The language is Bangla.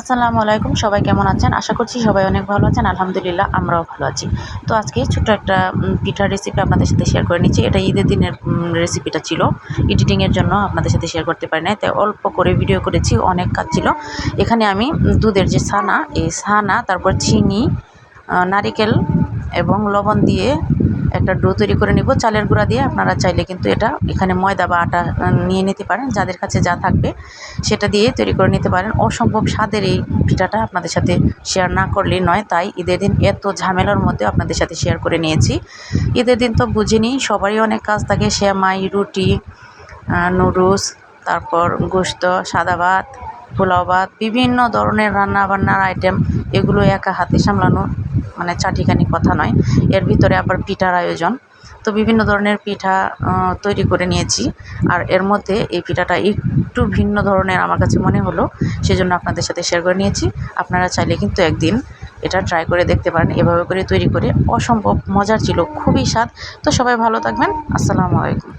আসসালামু আলাইকুম, সবাই কেমন আছেন? আশা করছি সবাই অনেক ভালো আছেন। আলহামদুলিল্লাহ, আমরাও ভালো আছি। তো আজকে ছোট্ট একটা পিঠার রেসিপি আপনাদের সাথে শেয়ার করে নিচ্ছি। এটা ঈদের দিনের রেসিপিটা ছিল। এডিটিংয়ের জন্য আপনাদের সাথে শেয়ার করতে পারি না তাই অল্প করে ভিডিও করেছি, অনেক কাজ ছিল। এখানে আমি দুধের যে ছানা, এই ছানা, তারপর চিনি নারিকেল এবং লবণ দিয়ে একটা ডো তৈরি করে নিব, চালের গুঁড়া দিয়ে। আপনারা চাইলে কিন্তু এটা এখানে ময়দা বা আটা নিয়ে নিতে পারেন, যাদের কাছে যা থাকবে। সেটা দিয়ে তৈরি করে নিতে পারেন। অসম্ভব স্বাদের এই পিঠাটা আপনাদের সাথে শেয়ার না করলেই নয়। তাই ঈদের দিন এত ঝামেলার মধ্যে আপনাদের সাথে শেয়ার করে নিয়েছি। ঈদের দিন তো বুঝিনি, সবারই অনেক কাজ থাকে। শ্যামাই রুটি নুডলস, তারপর গোস্ত সাদা ভাত পোলাও ভাত, বিভিন্ন ধরনের রান্না বান্নার আইটেম এগুলো একা হাতে সামলানো মানে চাটিখানি কথা নয়। এর ভিতরে আবার পিঠার আয়োজন। তো বিভিন্ন ধরনের পিঠা তৈরি করে নিয়েছি। আর এর মধ্যে এই পিঠাটা একটু ভিন্ন ধরনের আমার কাছে মনে হলো, সেজন্য আপনাদের সাথে শেয়ার করে নিয়েছি। আপনারা চাইলে কিন্তু একদিন এটা ট্রাই করে দেখতে পারেন। এভাবে করে তৈরি করে অসম্ভব মজার ছিল, খুবই স্বাদ। তো সবাই ভালো থাকবেন। আসসালামু আলাইকুম।